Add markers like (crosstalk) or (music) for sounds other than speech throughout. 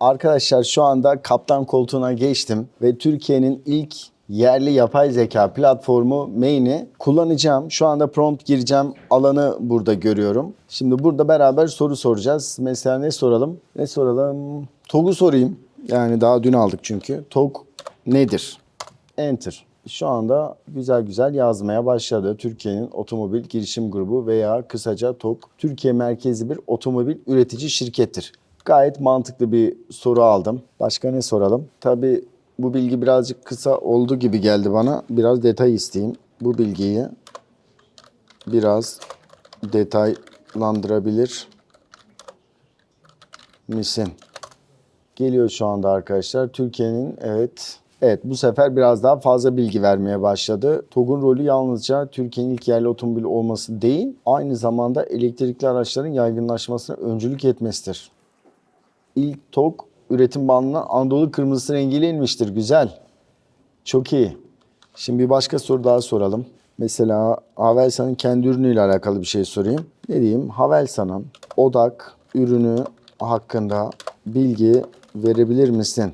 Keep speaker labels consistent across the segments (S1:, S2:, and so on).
S1: Arkadaşlar şu anda kaptan koltuğuna geçtim ve Türkiye'nin ilk yerli yapay zeka platformu Main'i kullanacağım. Şu anda prompt gireceğim. Alanı burada görüyorum. Şimdi burada beraber soru soracağız. Mesela ne soralım? Ne soralım? TOG'u sorayım. Yani daha dün aldık çünkü. TOG nedir? Enter. Şu anda güzel güzel yazmaya başladı. Türkiye'nin otomobil girişim grubu veya kısaca TOG, Türkiye merkezli bir otomobil üretici şirkettir. Gayet mantıklı bir soru aldım. Başka ne soralım? Tabii bu bilgi birazcık kısa oldu gibi geldi bana. Biraz detay isteyeyim. Bu bilgiyi biraz detaylandırabilir misin? Geliyor şu anda arkadaşlar. Türkiye'nin evet Evet bu sefer biraz daha fazla bilgi vermeye başladı. TOG'un rolü yalnızca Türkiye'nin ilk yerli otomobil olması değil, aynı zamanda elektrikli araçların yaygınlaşmasına öncülük etmesidir. İlk TOG üretim bandına Anadolu kırmızısı rengiyle inmiştir. Güzel. Çok iyi. Şimdi bir başka soru daha soralım. Mesela Havelsan'ın kendi ürünüyle alakalı bir şey sorayım. Ne diyeyim? Havelsan'ın odak ürünü hakkında bilgi verebilir misin?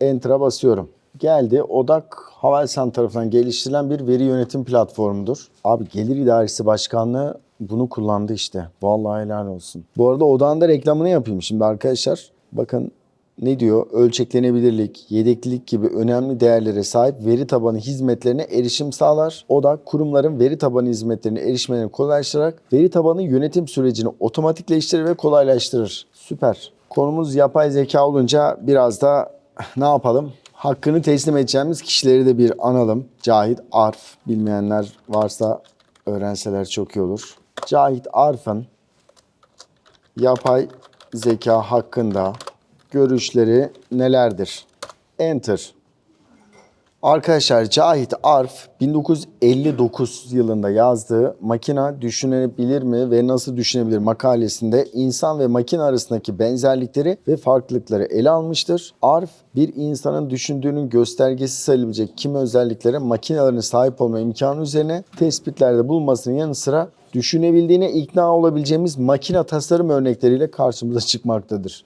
S1: Enter'a basıyorum. Geldi. Odak Havelsan tarafından geliştirilen bir veri yönetim platformudur. Abi Gelir İdaresi Başkanlığı bunu kullandı işte. Vallahi helal olsun. Bu arada odağın da reklamını yapayım şimdi arkadaşlar. Bakın ne diyor? Ölçeklenebilirlik, yedeklilik gibi önemli değerlere sahip veri tabanı hizmetlerine erişim sağlar. Odak kurumların veri tabanı hizmetlerine erişmelerini kolaylaştırarak veri tabanı yönetim sürecini otomatikleştirir ve kolaylaştırır. Süper. Konumuz yapay zeka olunca biraz da ne yapalım? Hakkını teslim edeceğimiz kişileri de bir analım. Cahit Arf bilmeyenler varsa öğrenseler çok iyi olur. Cahit Arf'ın yapay zeka hakkında görüşleri nelerdir? Enter. Arkadaşlar Cahit Arf 1959 yılında yazdığı Makina Düşünebilir mi ve Nasıl Düşünebilir makalesinde insan ve makine arasındaki benzerlikleri ve farklılıkları ele almıştır. Arf bir insanın düşündüğünün göstergesi sayılabilecek kimi özelliklere makinelerin sahip olma imkanı üzerine tespitlerde bulunmasının yanı sıra düşünebildiğine ikna olabileceğimiz makine tasarım örnekleriyle karşımıza çıkmaktadır.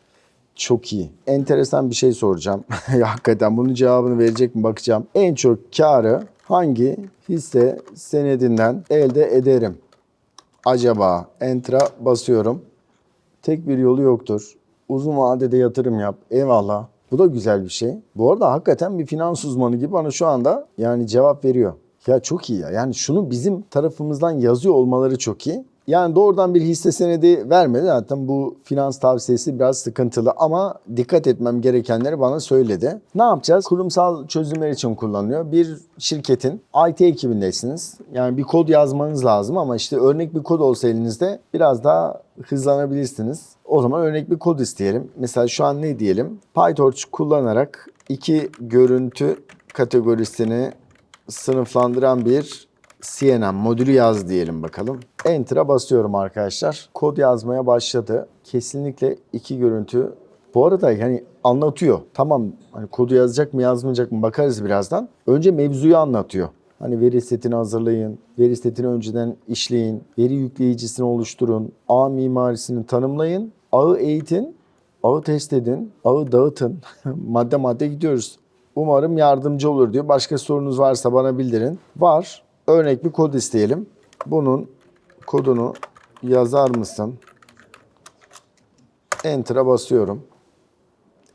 S1: Çok iyi. Enteresan bir şey soracağım. (laughs) Hakikaten bunun cevabını verecek mi bakacağım. En çok karı hangi hisse senedinden elde ederim? Acaba enter'a basıyorum. Tek bir yolu yoktur. Uzun vadede yatırım yap. Eyvallah. Bu da güzel bir şey. Bu arada hakikaten bir finans uzmanı gibi bana şu anda yani cevap veriyor. Ya çok iyi ya. Yani şunu bizim tarafımızdan yazıyor olmaları çok iyi. Yani doğrudan bir hisse senedi vermedi. Zaten bu finans tavsiyesi biraz sıkıntılı ama dikkat etmem gerekenleri bana söyledi. Ne yapacağız? Kurumsal çözümler için kullanılıyor. Bir şirketin IT ekibindesiniz. Yani bir kod yazmanız lazım ama işte örnek bir kod olsa elinizde biraz daha hızlanabilirsiniz. O zaman örnek bir kod isteyelim. Mesela şu an ne diyelim? PyTorch kullanarak iki görüntü kategorisini sınıflandıran bir CNN modülü yaz diyelim bakalım. Enter'a basıyorum arkadaşlar. Kod yazmaya başladı. Kesinlikle iki görüntü. Bu arada yani anlatıyor. Tamam hani kodu yazacak mı yazmayacak mı bakarız birazdan. Önce mevzuyu anlatıyor. Hani veri setini hazırlayın, veri setini önceden işleyin, veri yükleyicisini oluşturun, ağ mimarisini tanımlayın, ağı eğitin, ağı test edin, ağı dağıtın. (laughs) madde madde gidiyoruz. Umarım yardımcı olur diyor. Başka sorunuz varsa bana bildirin. Var. Örnek bir kod isteyelim. Bunun kodunu yazar mısın? Enter'a basıyorum.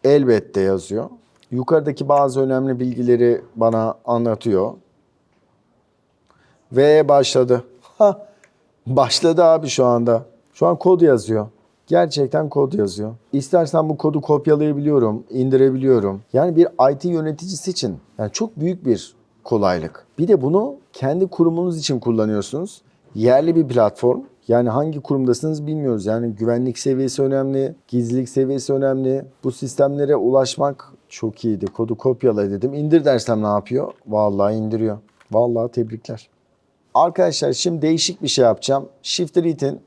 S1: Elbette yazıyor. Yukarıdaki bazı önemli bilgileri bana anlatıyor. Ve başladı. (laughs) Ha, başladı abi şu anda. Şu an kod yazıyor. Gerçekten kod yazıyor. İstersen bu kodu kopyalayabiliyorum, indirebiliyorum. Yani bir IT yöneticisi için yani çok büyük bir kolaylık. Bir de bunu kendi kurumunuz için kullanıyorsunuz. Yerli bir platform. Yani hangi kurumdasınız bilmiyoruz. Yani güvenlik seviyesi önemli, gizlilik seviyesi önemli. Bu sistemlere ulaşmak çok iyiydi. Kodu kopyala dedim. İndir dersem ne yapıyor? Vallahi indiriyor. Vallahi tebrikler. Arkadaşlar şimdi değişik bir şey yapacağım. Shift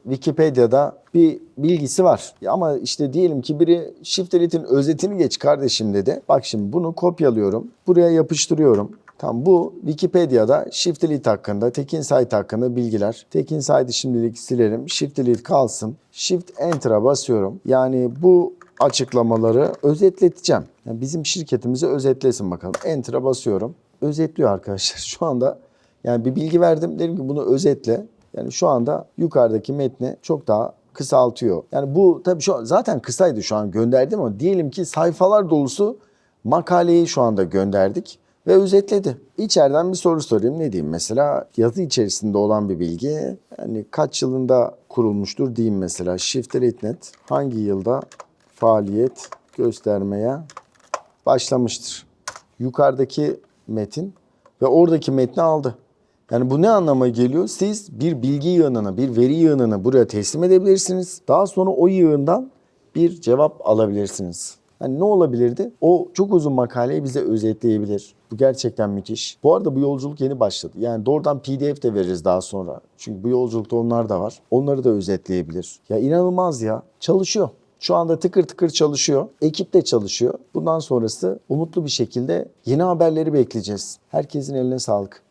S1: Wikipedia'da bir bilgisi var. Ama işte diyelim ki biri Shift Delite'in özetini geç kardeşim dedi. Bak şimdi bunu kopyalıyorum. Buraya yapıştırıyorum. Tamam bu Wikipedia'da Shift Delete hakkında, Tekin Site hakkında bilgiler. Tekin Site'i şimdilik silerim. Shift Delete kalsın. Shift Enter'a basıyorum. Yani bu açıklamaları özetleteceğim. Yani bizim şirketimizi özetlesin bakalım. Enter'a basıyorum. Özetliyor arkadaşlar. (laughs) Şu anda yani bir bilgi verdim. Dedim ki bunu özetle. Yani şu anda yukarıdaki metni çok daha kısaltıyor. Yani bu tabii şu zaten kısaydı şu an gönderdim ama diyelim ki sayfalar dolusu makaleyi şu anda gönderdik ve özetledi. İçeriden bir soru sorayım. Ne diyeyim mesela? Yazı içerisinde olan bir bilgi. Yani kaç yılında kurulmuştur diyeyim mesela. Shifter.net hangi yılda faaliyet göstermeye başlamıştır? Yukarıdaki metin ve oradaki metni aldı. Yani bu ne anlama geliyor? Siz bir bilgi yığınını, bir veri yığınını buraya teslim edebilirsiniz. Daha sonra o yığından bir cevap alabilirsiniz. Yani ne olabilirdi? O çok uzun makaleyi bize özetleyebilir. Bu gerçekten müthiş. Bu arada bu yolculuk yeni başladı. Yani doğrudan PDF de veririz daha sonra. Çünkü bu yolculukta onlar da var. Onları da özetleyebilir. Ya inanılmaz ya. Çalışıyor. Şu anda tıkır tıkır çalışıyor. Ekip de çalışıyor. Bundan sonrası umutlu bir şekilde yeni haberleri bekleyeceğiz. Herkesin eline sağlık.